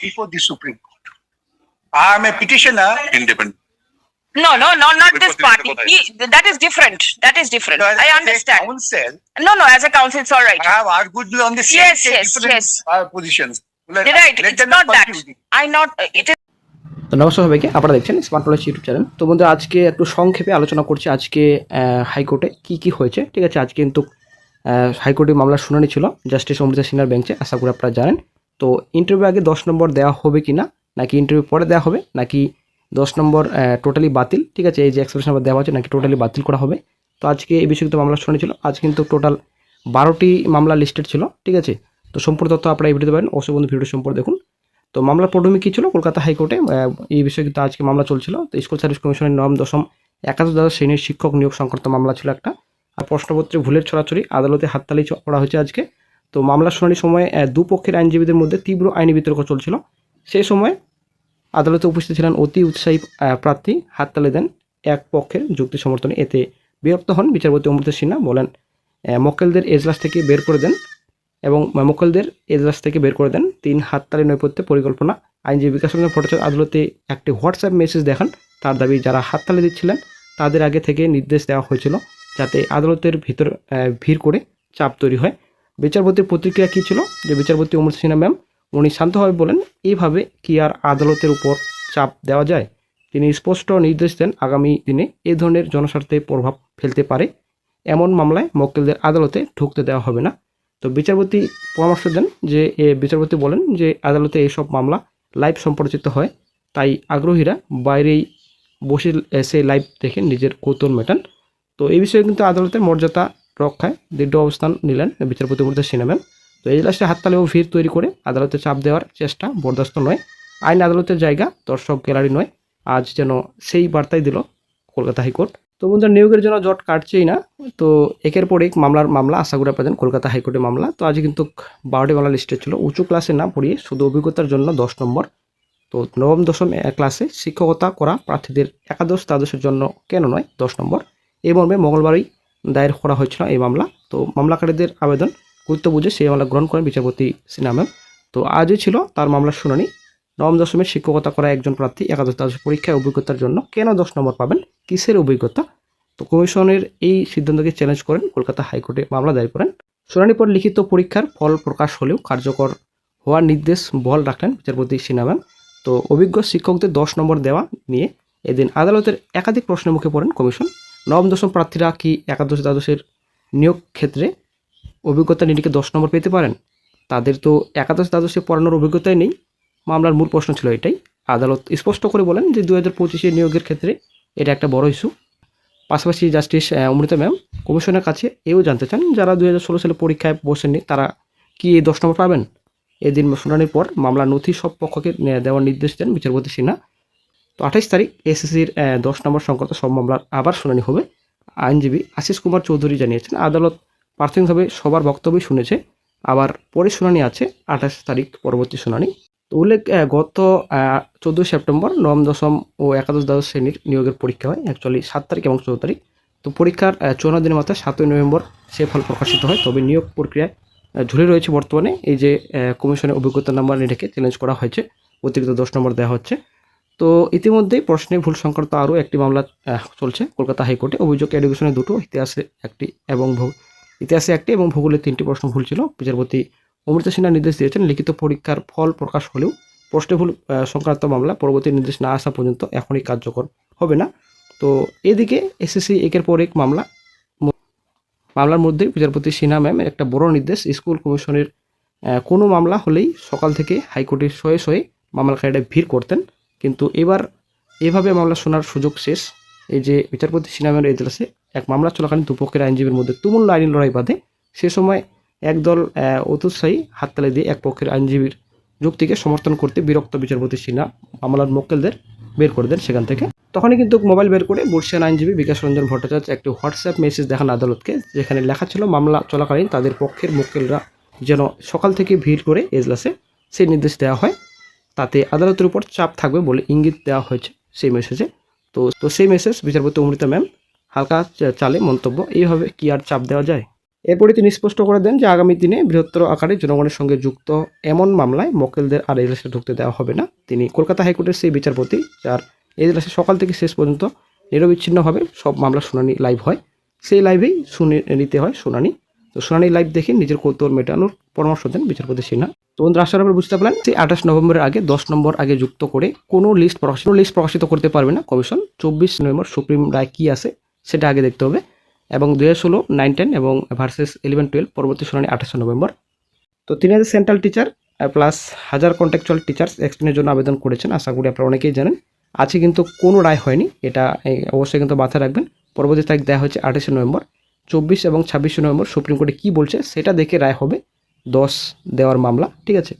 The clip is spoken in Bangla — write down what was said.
before the Supreme Court. I am a petitioner. independent. No, no, no, not this party. He, that is different. That is different. as I understand. Counsel, No, no, as a council, it's all right. I have argued on the same Yes, yes, yes. uh, positions. Let- Right, let it's not that. I not, Uh, it is তো নমস্কার সবাইকে আপনারা দেখছেন স্মার্ট নলেজ ইউটিউব চ্যানেল তো বন্ধুরা আজকে একটু সংক্ষেপে আলোচনা করছি আজকে হাইকোর্টে কি কি হয়েছে ঠিক আছে আজকে কিন্তু হাইকোর্টে মামলার শুনানি ছিল জাস্টিস অমৃতা সিনহার বেঞ্চে আশা করি আপনারা জানেন তো ইন্টারভিউ আগে দশ নম্বর দেওয়া হবে কি না নাকি ইন্টারভিউ পরে দেওয়া হবে, নাকি দশ নম্বর টোটালি বাতিল, ঠিক আছে? এই যে এক্সপ্রেশন নাম্বার দেওয়া হচ্ছে নাকি টোটালি বাতিল করা হবে? তো আজকে এই বিষয়ে মামলা শুনানি ছিল। আজ কিন্তু টোটাল বারোটি মামলা লিস্টেড ছিল, ঠিক আছে? তো সম্পূর্ণ তথ্য আপনারা এই ভিডিওতে পারেন অবশ্যই বন্ধু ভিডিও সম্পর্কে দেখুন। তো মামলার পটভূমি কী ছিল? কলকাতা হাইকোর্টে এই বিষয়ে কিন্তু আজকে মামলা চলছিল। তো স্কুল সার্ভিস কমিশনের নবম, দশম, একাদশ দ্বাদশ শ্রেণির শিক্ষক নিয়োগ সংক্রান্ত মামলা ছিল একটা। আর প্রশ্নপত্রে ভুলের ছড়াছড়ি, আদালতে হাততালি করা হয়েছে আজকে। তো মামলার শুনানির সময় দুপক্ষের আইনজীবীদের মধ্যে তীব্র আইনি বিতর্ক চলছিল। সেই সময় আদালতে উপস্থিত ছিলেন অতি উৎসাহী প্রার্থী হাততালি দেন এক পক্ষের যুক্তি সমর্থনে। এতে বিরক্ত হন বিচারপতি অমৃত সিনহা, বলেন মক্কেলদের এজলাস থেকে বের করে দেন এবং মক্কেলদের এজলাস থেকে বের করে দেন তিন হাততালি নৈপথ্যে পরিকল্পনা। আইনজীবী বিকাশ রঞ্জন ভট্টাচার্য আদালতে একটি হোয়াটসঅ্যাপ মেসেজ দেখান। তার দাবি, যারা হাততালি দিচ্ছিলেন, তাদের আগে থেকে নির্দেশ দেওয়া হয়েছিল যাতে আদালতের ভিতর ভিড় করে চাপ তৈরি হয়। বিচারপতির প্রতিক্রিয়া কী ছিল? যে বিচারপতি অমর সিনহা ম্যাম, উনি শান্তভাবে বলেন, এইভাবে কি আর আদালতের উপর চাপ দেওয়া যায়? তিনি স্পষ্ট নির্দেশ দেন আগামী দিনে এ ধরনের জনস্বার্থে প্রভাব ফেলতে পারে। এমন মামলায় মক্কেলদের আদালতে ঢুকতে দেওয়া হবে না। তো বিচারপতি পরামর্শ দেন যে, এ বিচারপতি বলেন যে, আদালতে এইসব মামলা লাইভ সম্প্রচারিত হয়। তাই আগ্রহীরা বাইরেই বসে, এসে লাইভ দেখে নিজের কৌতূহল মেটান। তো এই বিষয়ে কিন্তু আদালতের মর্যাদা রক্ষায় দৃঢ় অবস্থান নিলেন বিচারপতি মূর্তি সিনহা ম্যাম। তো এই লাস্টে হাততালি ও ভিড় তৈরি করে আদালতে চাপ দেওয়ার চেষ্টা বরদাস্ত নয়। আইন আদালতের জায়গা, দর্শক গ্যালারি নয়। আজ যেন সেই বার্তাই দিল কলকাতা হাইকোর্ট। তো বন্ধুরা, নিয়োগের জন্য জট কাটছেই না। তো একের পর এক মামলার মামলা আশা করা পাবেন কলকাতা হাইকোর্টের মামলা। তো আজ কিন্তু বারোটি মামলা লিস্টে ছিল। উঁচু ক্লাসে না পড়িয়ে শুধু অভিজ্ঞতার জন্য দশ নম্বর। তো নবম, দশম ক্লাসে শিক্ষকতা করা প্রার্থীদের একাদশ, দ্বাদশের জন্য কেন নয়? দশ নম্বর। এই মর্মে মঙ্গলবারই দায়ের করা হয়েছিল এই মামলা। তো মামলাকারীদের আবেদন গুরুত্ব বুঝে সেই মামলা গ্রহণ করেন বিচারপতি সিনহা ম্যাম। তো আজই ছিল তার মামলার শুনানি। নবম দশমের শিক্ষকতা করা একজন প্রার্থী একাদশ দ্বাদশ পরীক্ষায় অভিজ্ঞতার জন্য কেন দশ নম্বর পাবেন? কিসের অভিজ্ঞতা? তো কমিশনের এই সিদ্ধান্তকে চ্যালেঞ্জ করেন কলকাতা হাইকোর্টে মামলা দায়ের করেন। শুনানি পর লিখিত পরীক্ষার ফল প্রকাশ হলেও কার্যকর হওয়ার নির্দেশ বল রাখলেন বিচারপতি সিনহা ম্যাম। তো অভিজ্ঞ শিক্ষকদের দশ নম্বর দেওয়া নিয়ে এদিন আদালতের একাধিক প্রশ্নের মুখে পড়েন কমিশন। নবম, দশম প্রার্থীরা কি একাদশ, দ্বাদশের নিয়োগ ক্ষেত্রে অভিজ্ঞতা নিরিখে দশ নম্বর পেতে পারেন? তাদের তো একাদশ, দ্বাদশে পড়ানোর অভিজ্ঞতাই নেই। মামলার মূল প্রশ্ন ছিল এটাই। আদালত স্পষ্ট করে বলেন যে দু হাজার পঁচিশে নিয়োগের ক্ষেত্রে এটা একটা বড় ইস্যু পাশাপাশি জাস্টিস অমৃতা ম্যাম কমিশনের কাছে এও জানতে চান, যারা দু হাজার ষোলো সালে পরীক্ষায় বসেননি, তারা কি এই দশ নম্বর পাবেন? এদিন শুনানির পর মামলার নথি সব পক্ষকে দেওয়ার নির্দেশ দেন বিচারপতি সিনহা। তো আঠাইশ তারিখ এসএসসির দশ নম্বর সংক্রান্ত সব মামলার আবার শুনানি হবে। আইনজীবী আশিস কুমার চৌধুরী জানিয়েছেন, আদালত প্রাথমিকভাবে সবার বক্তব্যই শুনেছে, আবার পরে শুনানি আছে, আঠাশ তারিখ পরবর্তী শুনানি। তো উল্লেখ গত চোদ্দোই সেপ্টেম্বর নবম, দশম ও একাদশ দ্বাদশ শ্রেণির নিয়োগের পরীক্ষা হয় অ্যাকচুয়ালি সাত তারিখ এবং চৌদ্দ তারিখ। তো পরীক্ষার চৌন্ন দিনের মাথায় সাতই নভেম্বর সে ফল প্রকাশিত হয়, তবে নিয়োগ প্রক্রিয়ায় ঝুলে রয়েছে বর্তমানে। এই যে কমিশনের অভিজ্ঞতা নাম্বার নিরেখে চ্যালেঞ্জ করা হয়েছে, অতিরিক্ত দশ নম্বর দেওয়া হচ্ছে। তো ইতিমধ্যেই প্রশ্নে ভুল সংক্রান্ত আরও একটি মামলা চলছে। কলকাতা হাইকোর্টে অভিযোগ এডুকেশনে দুটো, ইতিহাসে একটি এবং ইতিহাসে একটি এবং ভূগোলে তিনটি প্রশ্ন ভুল ছিল। বিচারপতি অমৃত সিনহা নির্দেশ দিয়েছেন, লিখিত পরীক্ষার ফল প্রকাশ হলেও প্রশ্নে ভুল সংক্রান্ত মামলা পরবর্তী নির্দেশ না আসা পর্যন্ত এখনই কার্যকর হবে না। তো এদিকে এসএসসি একের পর এক মামলা মামলার মধ্যে বিচারপতি সিনহা ম্যাম একটা বড় নির্দেশ, স্কুল কমিশনের কোনো মামলা হলেই সকাল থেকে হাইকোর্টে শয়ে শয়ে মামলাকারীরা ভিড় করতেন। কিন্তু এবার এভাবে মামলা শোনার সুযোগ শেষ। এই যে বিচারপতি সিনহামের এজলাসে এক মামলা চলাকালীন দুপক্ষের আইনজীবীর মধ্যে তুমুল আইনি লড়াই বাঁধে। সে সময় একদল অতুৎসাহী হাততালি দিয়ে এক পক্ষের আইনজীবীর যুক্তিকে সমর্থন করতে বিরক্ত বিচারপতি সিনহা মামলার মক্কেলদের বের করে দেন সেখান থেকে। তখনই কিন্তু মোবাইল বের করে বর্ষিয়ান আইনজীবী বিকাশ রঞ্জন ভট্টাচার্য একটি হোয়াটসঅ্যাপ মেসেজ দেখান আদালতকে, যেখানে লেখা ছিল, মামলা চলাকালীন তাদের পক্ষের মক্কেলরা যেন সকাল থেকে ভিড় করে এজলাসে সেই নির্দেশ দেওয়া হয়। তাতে আদালতের উপর চাপ থাকবে বলে ইঙ্গিত দেওয়া হয়েছে সেই মেসেজে তো তো সেই মেসেজ বিচারপতি অমৃতা ম্যাম হালকা চালে মন্তব্য, এইভাবে কি আর চাপ দেওয়া যায়? এরপরে তিনি স্পষ্ট করে দেন যে আগামী দিনে বৃহত্তর আকারে জনগণের সঙ্গে যুক্ত এমন মামলায় মক্কেলদের আর এজলাসে ঢুকতে দেওয়া হবে না। তিনি কলকাতা হাইকোর্টের সেই বিচারপতি, যার এজলাসে সকাল থেকে শেষ পর্যন্ত নিরবিচ্ছিন্নভাবে সব মামলা শুনানি লাইভ হয়। সেই লাইভেই শুনে নিতে হয় শুনানি। তো শুনানি লাইভ দেখে নিজের কৌতূহল মেটানোর পরামর্শ দেন বিচারপতি সিনহা। তো বন্ধুরা আসার পর বুঝতে পারলেন যে আঠাশ নভেম্বরের আগে, দশ নম্বর আগে যুক্ত করে কোনো লিস্ট প্রকাশিত লিস্ট প্রকাশিত করতে পারবে না কমিশন। চব্বিশ নভেম্বর সুপ্রিম রায় কী আছে সেটা আগে দেখতে হবে। এবং দু হাজার ষোলো নাইন টেন এবং ভার্সেস ইলেভেন টুয়েলভ পরবর্তী শুনানি আঠাশে নভেম্বর। তো তিনি হাজার সেন্ট্রাল টিচার প্লাস হাজার কন্ট্রাকচুয়াল টিচার্স এক্সটেনের জন্য আবেদন করেছেন। আশা করি আপনারা অনেকেই জানেন। আছে কিন্তু কোনো রায় হয়নি। এটা অবশ্যই কিন্তু মাথায় রাখবেন। পরবর্তী তারিখ দেওয়া হচ্ছে আঠাশে নভেম্বর। চব্বিশ এবং ছাব্বিশে নভেম্বর সুপ্রিম কোর্টে কী বলছে সেটা দেখে রায় হবে। দশ দেওয়ার মামলা ঠিক আছে?